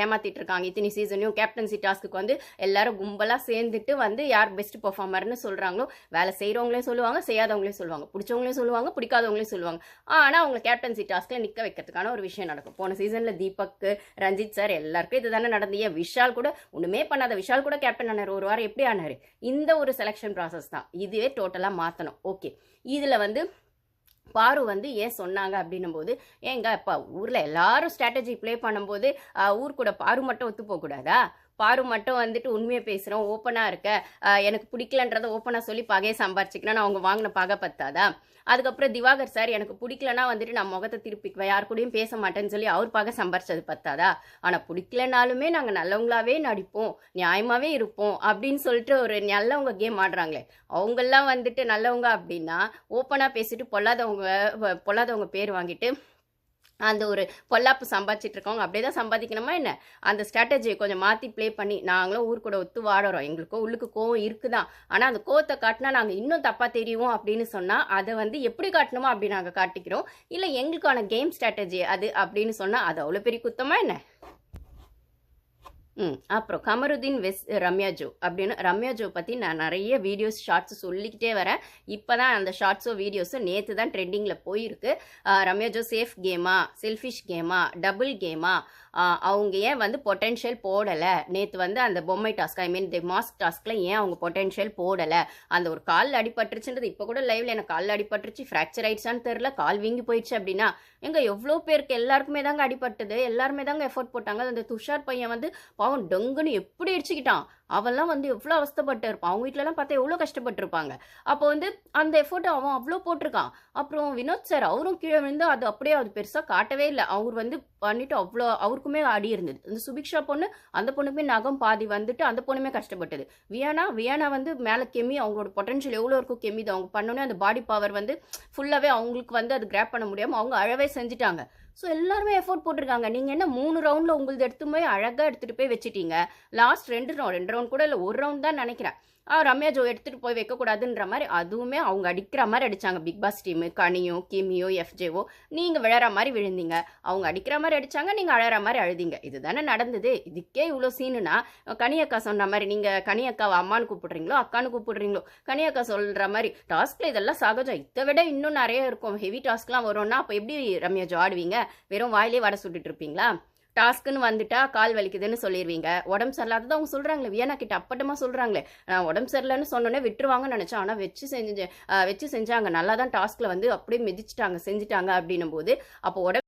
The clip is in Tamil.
ஏமாத்திட்டு இருக்காங்க இத்தனை சீசனையும் கேப்டன்சி டாஸ்க்கு வந்து எல்லாரும் கும்பலாக சேர்ந்துட்டு வந்து யார் பெஸ்ட் பெர்ஃபார்மர்னு சொல்கிறாங்களோ வேலை செய்கிறவங்களே சொல்லுவாங்க செய்யாதவங்களையும் சொல்லுவாங்க. பிடிச்சவங்களையும் சொல்லுவாங்க பிடிக்காதவங்களையும் சொல்லுவாங்க. ஆனால் அவங்க கேப்டன்சி டாஸ்க்கில் நிற்க வைக்கிறதுக்கான ஒரு விஷயம் நடக்கும். போன சீசனில் தீபக் ரஞ்சித் சார் எல்லாருக்கும் இதுதானே நடந்து ஏன் விஷால் கூட ஒன்றுமே பண்ணாத. விஷால் கூட கேப்டன் ஆனார். ஒரு வாரம் எப்படி ஆனாரு? இந்த ஒரு செலெக்ஷன் ப்ராசஸ் தான். இதுவே டோட்டலாக மாற்றணும் ஓகே இதில் வந்து பாரு வந்து ஏன் சொன்னாங்க அப்படின்னும் போது ஏங்க இப்போ ஊரில் எல்லாரும் ஸ்ட்ராட்டஜி ப்ளே பண்ணும்போது ஊர் கூட பாரு மட்டும் ஒத்து போகக்கூடாதா பாரு மட்டும் வந்துட்டு உண்மையை பேசுகிறோம் ஓப்பனாக இருக்க. எனக்கு பிடிக்கலன்றத ஓப்பனாக சொல்லி பகையை சம்பாரிச்சிக்கணும் நான் அவங்க வாங்கின பகை பத்தாதா? அதுக்கப்புறம் திவாகர் சார் எனக்கு பிடிக்கலனா வந்துட்டு நான் முகத்தை திருப்பிக்குவேன். யார் கூடயும் பேச மாட்டேன்னு சொல்லி அவர் பகை சம்பாரிச்சது பத்தாதா? ஆனால் பிடிக்கலனாலுமே நாங்கள் நல்லவங்களாவே நடிப்போம் நியாயமாகவே இருப்போம் அப்படின்னு சொல்லிட்டு ஒரு நல்லவங்க கேம் ஆடுறாங்களே. அவங்கெல்லாம் வந்துட்டு நல்லவங்க அப்படின்னா ஓப்பனாக பேசிட்டு பொல்லாதவங்க பொல்லாதவங்க பேர் வாங்கிட்டு அந்த ஒரு பொல்லாப்பு சம்பாதிச்சிட்டு இருக்கவங்க அப்படியே தான் சம்பாதிக்கணுமா என்ன? அந்த ஸ்ட்ராட்டஜியை கொஞ்சம் மாற்றி ப்ளே பண்ணி நாங்களும் ஊர் கூட ஒத்து வாடுறோம். எங்களுக்கும் உள்ளுக்கு கோவம் இருக்குதான் ஆனால் அந்த கோவத்தை காட்டினா நாங்கள் இன்னும் தப்பாக தெரியும் அப்படின்னு சொன்னால் அதை வந்து எப்படி காட்டணுமோ அப்படி நாங்கள் காட்டிக்கிறோம். இல்லை எங்களுக்கான கேம் ஸ்ட்ராட்டஜி அது அப்படின்னு சொன்னால் அது அவ்வளோ பெரிய குத்தமாக என்ன? ம் அப்புறம் கமருதீன் வெஸ் ரம்யா ஜோ அப்படின்னு ரம்யா ஜோ பற்றி நான் நிறைய வீடியோஸ் ஷார்ட்ஸ் சொல்லிக்கிட்டே வரேன். இப்போ தான் அந்த ஷார்ட்ஸோ வீடியோஸோ நேற்று தான் ட்ரெண்டிங்கில் போயிருக்கு. ரம்யா ஜோ சேஃப் கேமா செல்ஃபிஷ் கேமா டபுள் கேமா அவங்க ஏன் வந்து பொட்டென்ஷியல் போடலை? நேற்று வந்து அந்த பொம்மை டாஸ்க் ஐ மீன் தி மாஸ்க் டாஸ்கில் ஏன் அவங்க பொட்டென்ஷியல் போடலை? அந்த ஒரு காலில் அடிபட்டுருச்சுன்றது இப்போ கூட லைவில் எனக்கு காலில் அடிபட்டுருச்சு ஃப்ராக்சர் ஆயிடுச்சான்னு தெரில கால் வீங்கி போயிடுச்சு அப்படின்னா எங்க எவ்வளோ பேருக்கு எல்லாருக்குமே தாங்க அடிபட்டது எல்லாருமே தாங்க எஃபோர்ட் போட்டாங்க. அந்த துஷார் பையன் வந்து பாவம் டொங்குன்னு எப்படி அடிச்சுக்கிட்டான் அவன்லாம் வந்து எவ்வளோ அவஸ்தப்பட்டு இருப்பான்? அவங்க வீட்டிலலாம் பார்த்தா எவ்வளோ கஷ்டப்பட்டிருப்பாங்க. அப்போ வந்து அந்த எஃபோர்ட்டை அவன் அவ்வளோ போட்டிருக்கான். அப்புறம் வினோத் சார் அவரும் கீழே விழுந்து அது அப்படியே அது பெருசாக காட்டவே இல்லை. அவர் வந்து பண்ணிட்டு அவ்வளோ அவருக்குமே அடி இருந்தது. இந்த சுபிக்ஷா பொண்ணு அந்த பொண்ணுக்குமே நகம் பாதி வந்துட்டு அந்த பொண்ணுமே கஷ்டப்பட்டது. வியானா வியானா வந்து மேலே கெமி அவங்களோட பொட்டன்ஷியல் எவ்வளோ இருக்கும் கெமி அவங்க பண்ணோன்னே அந்த பாடி பவர் வந்து ஃபுல்லாகவே அவங்களுக்கு வந்து அது கிராப் பண்ண முடியாமல் அவங்க அழவே செஞ்சுட்டாங்க. ஸோ எல்லாருமே எஃபோர்ட் போட்டிருக்காங்க. நீங்கள் என்ன மூணு ரவுண்டில் உங்களுது எடுத்து போய் அழகாக எடுத்துகிட்டு போய் வச்சுட்டீங்க. லாஸ்ட் ரெண்டு ரவுண்ட் ரெண்டு ரவுண்ட் கூட இல்லை ஒரு ரவுண்ட் தான் நினைக்கிறேன். ரம்யா ஜோ எடுத்துகிட்டு போய் வைக்கக்கூடாதுன்ற மாதிரி அதுவுமே அவங்க அடிக்கிற மாதிரி அடித்தாங்க பிக் பாஸ் டீமு கனியோ கிமியோ எஃப்ஜேவோ நீங்கள் விழற மாதிரி விழுந்தீங்க. அவங்க அடிக்கிற மாதிரி அடிச்சாங்க நீங்கள் அழற மாதிரி அழுதீங்க. இதுதானே நடந்தது. இதுக்கே இவ்வளோ சீனுனா கனியக்கா சொன்ன மாதிரி நீங்கள் கனி அம்மானு அம்மான்னு கூப்பிடுறீங்களோ அக்கான்னு கூப்பிடுறீங்களோ கனியக்கா சொல்கிற மாதிரி டாஸ்கில் இதெல்லாம் சகஜம். இதை விட இன்னும் நிறைய இருக்கும். ஹெவி டாஸ்க்லாம் வரும்னா அப்போ எப்படி ரம்யா ஜோ ஆடுவீங்க? வெறும் வாயிலே வடை சுட்டுட்டு இருப்பீங்களா? டாஸ்க்குன்னு வந்துட்டா கால் வலிக்குதுன்னு சொல்லிடுவீங்க உடம்பு சரியில்லாதது அவங்க சொல்கிறாங்களே வியனா கிட்ட அப்பட்டமாக சொல்கிறாங்களே நான் உடம்பு சரியில்லைன்னு சொன்னோன்னே விட்டுருவாங்கன்னு நினச்சேன். ஆனால் வச்சு செஞ்சு வச்சு செஞ்சாங்க. நல்லா தான் டாஸ்கில் வந்து அப்படியே மிதிச்சிட்டாங்க செஞ்சுட்டாங்க அப்படின்னும் போது அப்போ உடம்பு